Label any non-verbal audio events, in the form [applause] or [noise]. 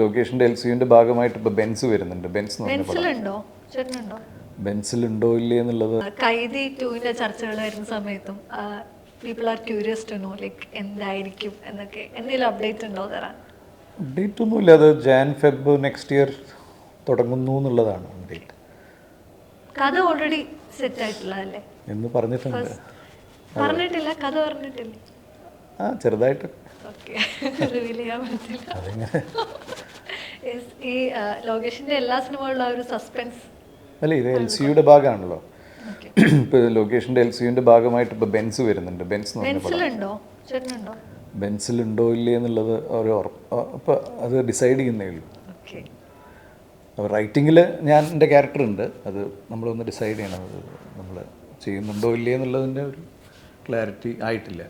ലൊക്കേഷന്റെ L സിയുടെ ഭാഗമായിട്ട് ഇപ്പോൾ ബെൻസ് വരുന്നുണ്ട്. ബെൻസ് ബെൻസിലുണ്ടോ? ചേട്ടനുണ്ടോ? ബെൻസിലുണ്ടോ ഇല്ലേ എന്നുള്ളത്? കൈദി കൈതി ടൂവിന്റെ ചർച്ചകൾ വരുന്ന സമയത്തും people are curious to know like എന്തായിരിക്കും എന്നൊക്കെ. എന്തെങ്കിലും അപ്ഡേറ്റ് ഉണ്ടോ തരാൻ അപ്ഡേറ്റ് ഒന്നുമില്ല. അത് ജാൻ ഫെബ് നെക്സ്റ്റ് ഇയർ തുടങ്ങുന്നു എന്നുള്ളതാണ് അപ്ഡേറ്റ് കഥ ഓൾറെഡി സെറ്റ് ആയിട്ടുള്ളതല്ലേ എന്ന് പറഞ്ഞിട്ടുണ്ട്. പറഞ്ഞിട്ടില്ല? കഥ പറഞ്ഞിട്ടില്ല? ആ ചെറുതായിട്ട്. ഓക്കെ റിവീൽ [laughs] ചെയ്യാൻ പറ്റില്ല. ഈ ലോകേഷിന്റെ എല്ലാ സിനിമകളിലും ആ ഒരു സസ്പെൻസ് അല്ല ഇത് എൽ സിയുടെ ഭാഗമാണല്ലോ. [clears throat] ഇപ്പൊ ലൊക്കേഷന്റെ എൽ സിയുടെ ഭാഗമായിട്ട് ഇപ്പൊ ബെൻസ് വരുന്നുണ്ട്. ബെൻസ് ബെൻസിലുണ്ടോ? ചേട്ടനുണ്ടോ? ബെൻസിലുണ്ടോ ഇല്ലേ എന്നുള്ളത് ഒരു അപ്പൊ അത് ഡിസൈഡ് ചെയ്യുന്നേ ഉള്ളൂ. റൈറ്റിംഗിൽ റൈറ്റിങ്ങിൽ ഞാൻ എന്റെ ക്യാരക്ടർ ഉണ്ട്. അത് നമ്മളൊന്ന് ഡിസൈഡ് ചെയ്യണം. അത് നമ്മൾ ചെയ്യുന്നുണ്ടോ ഇല്ലേ എന്നുള്ളതിന്റെ ഒരു ക്ലാരിറ്റി ആയിട്ടില്ല.